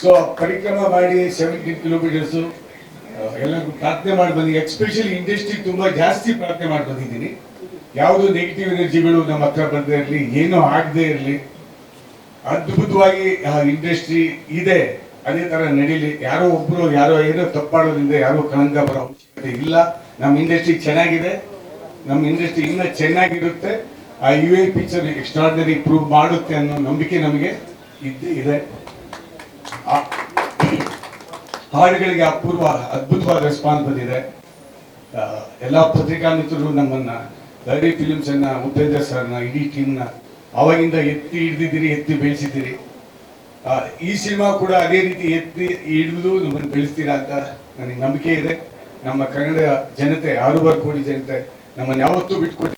So ಪರಿಕ್ರಮ ಮಾಡಿ seventy kilometres ಎಲ್ಲರಿಗೂ ಪ್ರಾರ್ಥನೆ ಮಾಡಿ ಬಂದಿ ಎಕ್ಸ್ಪೆಷಲಿ ಇಂಡಸ್ಟ್ರಿ ತುಂಬಾ ಜಾಸ್ತಿ ಪ್ರಾರ್ಥನೆ ಮಾಡಿ ಬಂದಿದ್ದೀನಿ. ಯಾವುದು ನೆಗೆಟಿವ್ ಎನರ್ಜಿಗಳು ನಮ್ಮ ಹತ್ರ ಬಂದೇ ಇರಲಿ, ಏನೂ ಆಗದೆ ಇರಲಿ, ಅದ್ಭುತವಾಗಿ ಇಂಡಸ್ಟ್ರಿ ಇದೆ. ಅದೇ ತರ ನಡೀಲಿ. ಯಾರೋ ಒಬ್ರು, ಯಾರೋ ಏನೋ ತಪ್ಪಾಡೋದ್ರಿಂದ ಯಾರೋ ಕಳಂಕ ಬರೋ ಅವಶ್ಯಕತೆ ಇಲ್ಲ. ನಮ್ಮ ಇಂಡಸ್ಟ್ರಿ ಚೆನ್ನಾಗಿದೆ. ನಮ್ಮ ಇಂಡಸ್ಟ್ರಿ ಇನ್ನ ಚೆನ್ನಾಗಿರುತ್ತೆ. ಆ U A picture extraordinary prove ಮಾಡುತ್ತೆ ಅನ್ನೋ ನಂಬಿಕೆ ನಮಗೆ ಇದ್ದೇ ಇದೆ. ಆ ಹಾಡುಗಳಿಗೆ ಅಪೂರ್ವ ಅದ್ಭುತವಾದ ರೆಸ್ಪಾನ್ಸ್ ಬಂದಿದೆ. ಎಲ್ಲ ಪತ್ರಿಕಾ ಮಿತ್ರರು ನಮ್ಮನ್ನ ಲಹರಿ ಫಿಲಿಮ್ಸ್ ಅನ್ನ ಉಪೇಂದ್ರ ಸರ್ನ, ಇಡೀ ಟೀಮ್ನ ಅವಾಗಿಂದ ಎತ್ತಿ ಹಿಡಿದಿದ್ದೀರಿ, ಎತ್ತಿ ಬೆಳೆಸಿದ್ದೀರಿ. ಈ ಸಿನಿಮಾ ಕೂಡ ಅದೇ ರೀತಿ ಎತ್ತಿ ಹಿಡಿದು ನಮ್ಮನ್ನು ಬೆಳೆಸ್ತೀರಾ ಅಂತ ನನಗೆ ನಂಬಿಕೆ ಇದೆ. ನಮ್ಮ ಕನ್ನಡ ಜನತೆ, ಆರೂವರೆ ಕೋಟಿ ಜನತೆ ನಮ್ಮನ್ನು ಯಾವತ್ತೂ ಬಿಟ್ಕೊಟ್ಟು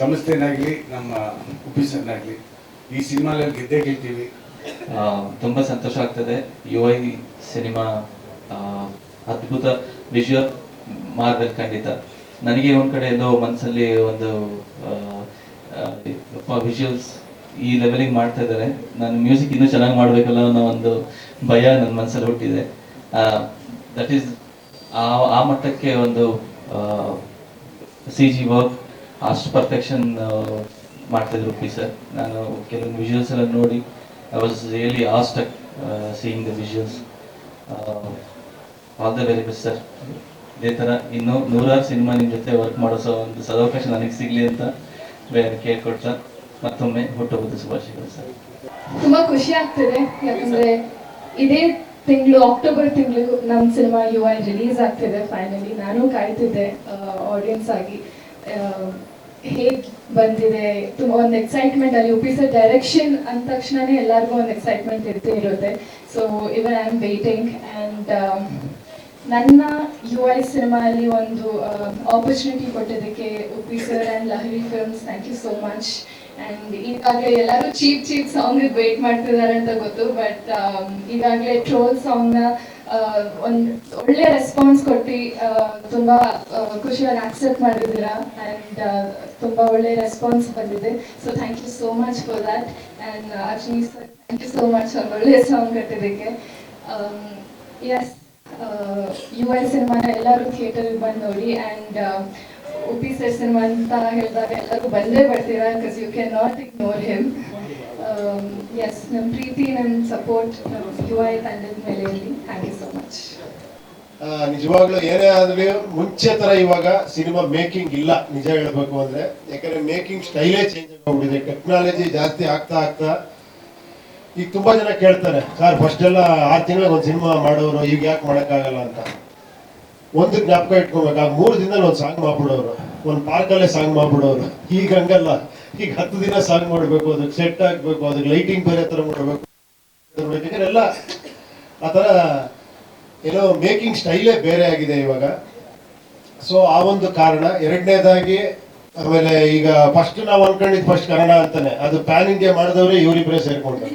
ಸಂಸ್ಥೆನಾಗಲಿ ನಮ್ಮ ಆಫೀಸರ್ನಾಗ್ಲಿ ಈ ಸಿನಿಮಾದಲ್ಲಿ ಗೆದ್ದೇ ಗೆಲ್ತೀವಿ. ತುಂಬಾ ಸಂತೋಷ ಆಗ್ತದೆ. ಯು ಐ ಸಿನಿಮಾ ಅದ್ಭುತ ವಿಜುವಲ್ ಮಾರ್ವೆಲ್ ಖಂಡಿತ. ನನಗೆ ಒಂದ್ ಕಡೆ ಎಲ್ಲೋ ಮನಸ್ಸಲ್ಲಿ ಒಂದು ವಿಜುವಲ್ಸ್ ಈ ಲೆವೆಲಿಗೆ ಮಾಡ್ತಾ ಇದ್ದಾರೆ. ನಾನು ಮ್ಯೂಸಿಕ್ ಇನ್ನೂ ಚೆನ್ನಾಗಿ ಮಾಡ್ಬೇಕಲ್ಲ ಅನ್ನೋ ಒಂದು ಭಯ ನನ್ನ ಮನಸ್ಸಲ್ಲಿ ಹುಟ್ಟಿದೆ. ದಟ್ ಈಸ್ ಆ ಆ ಮಟ್ಟಕ್ಕೆ ಒಂದು ಸಿ ಜಿ ವರ್ಕ್ ಅಷ್ಟು ಪರ್ಫೆಕ್ಷನ್ ಮಾಡ್ತಿದ್ರು ಪಿ ಸರ್. ನಾನು ಕೆಲವೊಂದು ವಿಜುವಲ್ಸ್ ಎಲ್ಲ ನೋಡಿ I was uh, seeing the visuals all the very best sir ಇದೇ ಥರ ಇನ್ನೂ ನೂರಾರು ಸಿನಿಮಾ ನಿಮ್ಮ ಜೊತೆ ವರ್ಕ್ ಮಾಡೋ ಒಂದು ಸದವಕಾಶ ನನಗೆ ಸಿಗಲಿ ಅಂತ ಕೇಳ್ಕೊಡ್ತಾ ಮತ್ತೊಮ್ಮೆ ಹುಟ್ಟುಹಬ್ಬದ ಶುಭಾಶಯಗಳು ಸರ್. ತುಂಬಾ ಖುಷಿ ಆಗ್ತಿದೆ. ಯಾಕಂದ್ರೆ ಇದೇ ತಿಂಗಳು ಅಕ್ಟೋಬರ್ ತಿಂಗಳು ನಮ್ಮ ಸಿನಿಮಾ ಯು ಐ ರಿಲೀಸ್ ಆಗ್ತಿದೆ ಫೈನಲಿ ನಾನು ಕಾಯ್ತಿದ್ದೆ ಆಡಿಯನ್ಸ್ ಆಗಿ. ಹೇಗ್ ಬಂದಿದೆ? ತುಂಬಾ ಒಂದು ಎಕ್ಸೈಟ್ಮೆಂಟ್ ಅಲ್ಲಿ ಯು ಪಿ ಸರ್ ಡೈರೆಕ್ಷನ್ ಅಂದ ತಕ್ಷಣನೇ ಎಲ್ಲರಿಗೂ ಒಂದು ಎಕ್ಸೈಟ್ಮೆಂಟ್ ಇರ್ತೇ ಇರುತ್ತೆ. So even I am waiting and ನನ್ನ ಯು ಐ ಸಿನಿಮಾ ಅಲ್ಲಿ ಒಂದು ಆಪರ್ಚುನಿಟಿ ಕೊಟ್ಟಿದ್ದಕ್ಕೆ Uppi sir and Lahari films thank you so much and ಈಗಾಗಲೇ ಎಲ್ಲರೂ ಚೀಪ್ ಚೀಪ್ ಸಾಂಗ್ ವೇಟ್ ಮಾಡ್ತಿದ್ದಾರೆ ಅಂತ ಗೊತ್ತು ಬಟ್ ಈಗಾಗಲೇ ಟ್ರೋಲ್ ಸಾಂಗ್ನ ಒಂದು ಒಳ್ಳೆ ರೆಸ್ಪಾನ್ಸ್ ಕೊಟ್ಟು ತುಂಬಾ ಖುಷಿಯನ್ನು ಅಕ್ಸೆಪ್ಟ್ ಮಾಡಿದ್ದೀರಾ? ಆ್ಯಂಡ್ ತುಂಬಾ ಒಳ್ಳೆ ರೆಸ್ಪಾನ್ಸ್ ಬಂದಿದೆ. So thank you so much for that and Arjuni sir thank you so much ಒಳ್ಳೆ ಸಾಂಗ್ ಕಟ್ಟಿದ್ದಕ್ಕೆ. ಎಸ್ ಯು ಐ ಸಿನಿಮಾನ ಎಲ್ಲರೂ ಥಿಯೇಟರ್ಗೆ ಬಂದು ನೋಡಿ. ಆ್ಯಂಡ್ ಉಪಿ ಸರ್ ಸಿನಿಮಾ ಅಂತ ಹೇಳಿದಾಗ ಎಲ್ಲರೂ ಬಂದೇ ಬರ್ತೀರಾ? Because you can not ignore him yes ನಮ್ಮ ಪ್ರೀತಿ ನಮ್ಮ ಸಪೋರ್ಟ್ ಯು ಐ ತಂಡದ ಮೇಲೆ ಇರಲಿ ಥ್ಯಾಂಕ್ ಯು ಸೋ ಮಚ್ ನಿಜವಾಗ್ಲೂ ಏನೇ ಆದ್ರೂ ಮುಂಚೆ ತರ ಇವಾಗ ಸಿನಿಮಾ ಮೇಕಿಂಗ್ ಇಲ್ಲ, ನಿಜ ಹೇಳ್ಬೇಕು ಅಂದ್ರೆ. ಯಾಕಂದ್ರೆ ಮೇಕಿಂಗ್ ಸ್ಟೈಲೇ ಚೇಂಜ್ ಆಗ್ಬಿಟ್ಟಿದೆ ಟೆಕ್ನಾಲಜಿ ಜಾಸ್ತಿ ಆಗ್ತಾ ಆಗ್ತಾ ಈಗ ತುಂಬಾ ಜನ ಕೇಳ್ತಾರೆ, ಸರ್ ಫಸ್ಟ್ ಎಲ್ಲ ಆರು ತಿಂಗಳಿಗೆ ಒಂದು ಸಿನಿಮಾ ಮಾಡೋರು, ಈಗ ಯಾಕೆ ಮಾಡೋಕ್ಕಾಗಲ್ಲ? ಅಂತ. ಒಂದು ಜ್ಞಾಪಕ ಇಟ್ಕೋಬೇಕು ಆ ಮೂರು ದಿನದಲ್ಲಿ ಒಂದು ಸಾಂಗ್ ಮಾಡ್ಬಿಡೋರು. ಒಂದು ಪಾರ್ಕಲ್ಲೇ ಸಾಂಗ್ ಮಾಡ್ಬಿಡೋರು. ಈಗ ಹಂಗಲ್ಲ. ಈಗ ಹತ್ತು ದಿನ ಸಾಂಗ್ ಮಾಡಬೇಕು, ಅದಕ್ಕೆ ಸೆಟ್ ಆಗ್ಬೇಕು ಅದಕ್ಕೆ ಲೈಟಿಂಗ್ ಬೇರೆ ಥರ ಮಾಡಬೇಕು. ಎಲ್ಲ ಆ ಥರ ಏನೋ ಮೇಕಿಂಗ್ ಸ್ಟೈಲೇ ಬೇರೆ ಆಗಿದೆ ಇವಾಗ. ಸೊ ಆ ಒಂದು ಕಾರಣ. ಎರಡನೇದಾಗಿ, ಆಮೇಲೆ ಈಗ ಫಸ್ಟ್ ನಾವು ಅನ್ಕೊಂಡಿದ್ದು ಫಸ್ಟ್ ಕನ್ನಡ ಅಂತಾನೆ. ಅದು ಪ್ಯಾನ್ ಇಂಡಿಯಾ ಮಾಡಿದವ್ರೆ ಇವರಿಬ್ಬರೇ ಸೇರ್ಕೊಂಡ್ರು.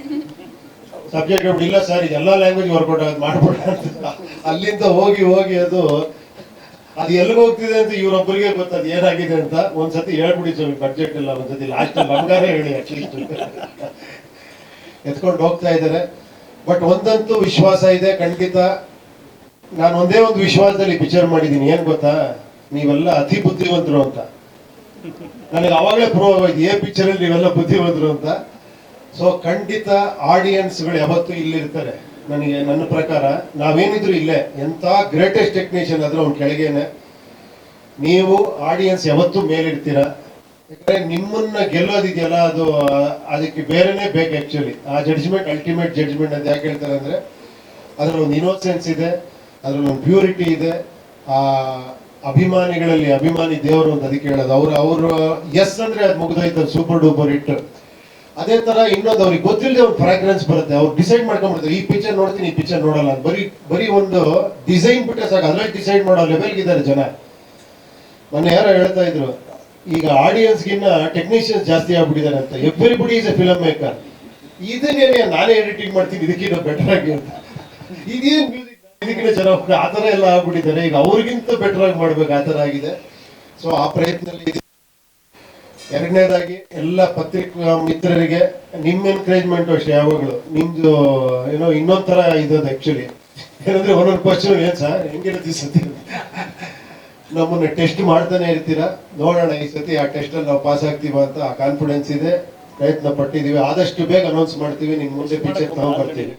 ಸಬ್ಜೆಕ್ಟ್ ಇಲ್ಲ ಸರ್ ಇದೆಲ್ಲ ಲ್ಯಾಂಗ್ವೇಜ್ ವರ್ಕೌಟ್ ಆಗೋದು ಮಾಡ್ಬೋಣ ಅಂತ. ಅಲ್ಲಿಂದ ಹೋಗಿ ಹೋಗಿ ಅದು ಅದು ಎಲ್ಲಿಗೆ ಹೋಗ್ತಿದೆ ಅಂತ ಇವ್ರೊಬ್ಬರಿಗೆ ಗೊತ್ತದು ಏನಾಗಿದೆ ಅಂತ. ಒಂದ್ಸತಿ ಹೇಳ್ಬಿಡಿ ಸ್ವಾಮಿ ಬಡ್ಜೆಟ್ ಎಲ್ಲ ಒಂದ್ಸತಿ ಲಾಸ್ಟ್ ನಮ್ಗಾರೆ ಹೇಳಿ ಅಟ್ಲೀಸ್ಟ್ ಎತ್ಕೊಂಡು ಹೋಗ್ತಾ ಇದ್ದಾರೆ. ಬಟ್ ಒಂದಂತೂ ವಿಶ್ವಾಸ ಇದೆ, ಖಂಡಿತ. ನಾನು ಒಂದೇ ಒಂದು ವಿಶ್ವಾಸದಲ್ಲಿ ಪಿಚರ್ ಮಾಡಿದ್ದೀನಿ, ಏನ್ ಗೊತ್ತಾ? ನೀವೆಲ್ಲ ಅತಿ ಬುದ್ಧಿವಂತರು ಅಂತ. ನನಗೆ ಅವಾಗಲೇ ಪ್ರೂವ್ ಆಗೋಯ್ತು ಏ ಪಿಕ್ಚರಲ್ಲಿ ನೀವೆಲ್ಲ ಬುದ್ಧಿವಂತರು ಅಂತ. ಸೊ ಖಂಡಿತ ಆಡಿಯನ್ಸ್ಗಳು ಯಾವತ್ತೂ ಇಲ್ಲಿರ್ತಾರೆ. ನನಗೆ ನನ್ನ ಪ್ರಕಾರ ನಾವೇನಿದ್ರು ಇಲ್ಲೇ ಎಂತ ಗ್ರೇಟೆಸ್ಟ್ ಟೆಕ್ನಿಷಿಯನ್ ಆದ್ರೂ ಅವ್ನ ಕೆಳಗೇನೆ. ನೀವು ಆಡಿಯನ್ಸ್ ಯಾವತ್ತೂ ಮೇಲಿಡ್ತೀರ? ಯಾಕಂದ್ರೆ ನಿಮ್ಮನ್ನ ಗೆಲ್ಲೋದಿದೆಯಲ್ಲ, ಅದು, ಅದಕ್ಕೆ ಬೇರೆನೇ ಬೇಕು ಆಕ್ಚುಲಿ ಆ ಜಡ್ಜ್ಮೆಂಟ್ ಅಲ್ಟಿಮೇಟ್ ಜಡ್ಜ್ಮೆಂಟ್ ಅಂತ ಯಾಕೆ ಹೇಳ್ತಾರೆ ಅಂದ್ರೆ, ಅದ್ರಲ್ಲಿ ಒಂದು ಇನೋಸೆನ್ಸ್ ಇದೆ, ಅದ್ರಲ್ಲಿ ಒಂದು ಪ್ಯೂರಿಟಿ ಇದೆ, ಆ ಅಭಿಮಾನಿಗಳಲ್ಲಿ ಅಭಿಮಾನಿ ದೇವರು ಅಂತ ಅದಕ್ಕೆ ಹೇಳೋದು. ಅವ್ರು, ಅವರು ಎಸ್ ಅಂದ್ರೆ ಅದು ಮುಗಿದೋಯ್ತು ಸೂಪರ್ ಡೂಪರ್ ಹಿಟ್ ಅದೇ ತರ ಇನ್ನೊಂದು ಅವ್ರಿಗೆ ಗೊತ್ತಿಲ್ಲದೆ ಒಂದು ಫ್ರಾಗ್ರೆನ್ಸ್ ಬರುತ್ತೆ. ಅವ್ರು ಡಿಸೈಡ್ ಮಾಡ್ಕೊಂಡ್ಬಿಡ್ತಾರೆ, ಈ ಪಿಕ್ಚರ್ ನೋಡ್ತೀನಿ, ಈ ಪಿಕ್ಚರ್ ನೋಡಲ್ಲ. ಬರೀ ಬರೀ ಒಂದು ಡಿಸೈನ್ ಬಿಟ್ಟರೆ ಸಾಕು. ಅದ್ರಲ್ಲಿ ಡಿಸೈಡ್ ಮಾಡೋ ಲೆವೆಲ್ಗೆ ಇದ್ದಾರೆ ಜನ. ಮೊನ್ನೆ ಯಾರೋ ಹೇಳ್ತಾ ಇದ್ರು, ಈಗ ಆಡಿಯನ್ಸ್ಗಿನ್ನ ಟೆಕ್ನಿಷಿಯನ್ಸ್ ಜಾಸ್ತಿ ಆಗ್ಬಿಟ್ಟಿದ್ದಾರೆ ಅಂತ. Everybody is a film maker ಇದನ್ನೇನೆ ನಾನೇ ಎಡಿಟಿಂಗ್ ಮಾಡ್ತೀನಿ, ಇದಕ್ಕಿಂತ ಬೆಟರ್ ಆಗಿ ಅಂತ. ಇದೇನ್ ಮ್ಯೂಸಿಕ್ ಇದಕ್ಕಿಂತ ಚೆನ್ನಾಗಿ, ಆ ಥರ ಎಲ್ಲ ಆಗ್ಬಿಟ್ಟಿದ್ದಾರೆ. ಈಗ ಅವ್ರಿಗಿಂತ ಬೆಟರ್ ಆಗಿ ಮಾಡ್ಬೇಕು, ಆ ಥರ ಆಗಿದೆ. ಸೊ ಆ ಪ್ರಯತ್ನದಲ್ಲಿ ಎರಡನೇದಾಗಿ ಎಲ್ಲ ಪತ್ರಿಕಾ ಮಿತ್ರರಿಗೆ ನಿಮ್ಮ ಎನ್ಕರೇಜ್ಮೆಂಟ್ ಅಷ್ಟೇ ಯಾವಾಗಲೂ ನಿಮ್ದು ಏನೋ ಇನ್ನೊಂದ್ ತರ ಇದ್ದದ್ದು ಆಕ್ಚುಲಿ ಏನಂದ್ರೆ ಒಂದೊಂದು ಕ್ವಶನ್ ಏನ್ ಸರ್ ಹೆಂಗಿರುತ್ತೆ ಸತಿ? ನಮ್ಮನ್ನ ಟೆಸ್ಟ್ ಮಾಡ್ತಾನೆ ಇರ್ತೀರಾ? ನೋಡೋಣ ಈ ಸತಿ ಆ ಟೆಸ್ಟ್ ಅಲ್ಲಿ ನಾವು ಪಾಸ್ ಆಗ್ತೀವ ಅಂತ ಆ ಕಾನ್ಫಿಡೆನ್ಸ್ ಇದೆ. ಪ್ರಯತ್ನ ಪಟ್ಟಿದೀವಿ ಆದಷ್ಟು ಬೇಗ ಅನೌನ್ಸ್ ಮಾಡ್ತೀವಿ. ನಿಮ್ ಮುಂದೆ ಪಿಕ್ಚರ್ ನಾವು ಬರ್ತೀವಿ.